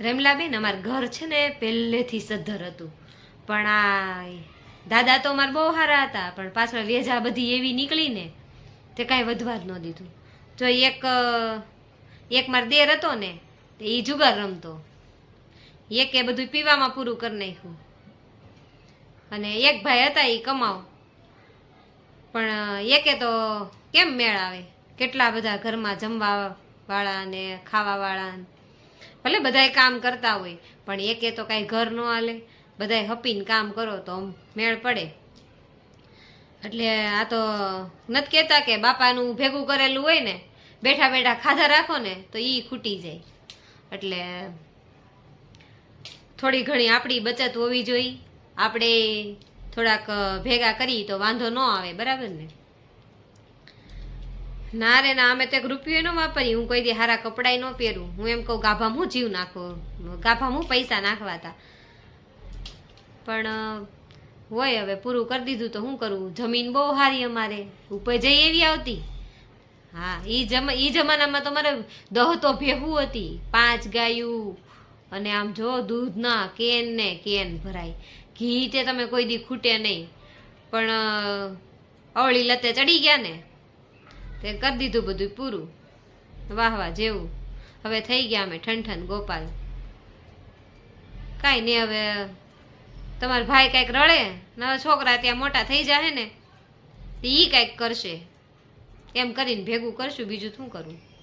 રેમલાબેન, અમારું ઘર છે ને પહેલેથી સદ્ધર હતું. પણ આ દાદા તો અમારા બહુ સારા હતા, પણ પાછળ વેજા બધી એવી નીકળી ને તે કાંઈ વધવા જ ન દીધું. જો એક એક માર દેર હતો ને એ જુગાર રમતો. એકે બધું પીવામાં પૂરું કરી નાખ્યું. અને એક ભાઈ હતા એ કમાવ. પણ એકે તો કેમ મેળ આવે? કેટલા બધા ઘરમાં જમવા વાળા ને ખાવા વાળા ભલે બધાય કામ કરતા હોય, પણ એકે તો કાંઈ ઘર ન હાલે. બધાય હપીને કામ કરો તો મેળ પડે. એટલે આ તો નથી કહેતા કે બાપાનું ભેગું કરેલું હોય ને, બેઠા બેઠા ખાધા રાખો ને, તો ઈ ખૂટી જાય. એટલે થોડી ઘણી આપણી બચત હોવી જોઈએ. આપણે થોડાક ભેગા કરી તો વાંધો ન આવે, બરાબર ને? ના રે, ના, અમે તો એક રૂપિયો ન વાપરી હું કોઈ દી હારા કપડાય ન પહેરું. હું એમ કહું, ગાભા હું જીવ નાખો? ગાભા હું પૈસા નાખવા હતા પણ હોય હવે, પૂરું કરી દીધું તો શું કરવું જમીન બહુ સારી અમારે. ઉપર જઈ એવી આવતી? હા, ઈ જમા, ઈ જમાનામાં તો મારે દહ તો ભેહું હતી. પાંચ ગાયું, અને આમ જો દૂધના કેન ને કેન ભરાય. ઘી તે તમે કોઈ દી ખૂટે નહીં. પણ અવળી લતે ચડી ગયા ને? તે કરી દીધું બધું પૂરું. વાહ વાહ, જેવું. હવે થઈ ગયા અમે ઠંઠન ગોપાલ. કાંઈ નહીં, હવે તમારો ભાઈ કાંઈક રડે, નવા છોકરા ત્યાં મોટા થઈ જાય ને એ કાંઈક કરશે. એમ કરીને ભેગું કરશું, બીજું શું કરવું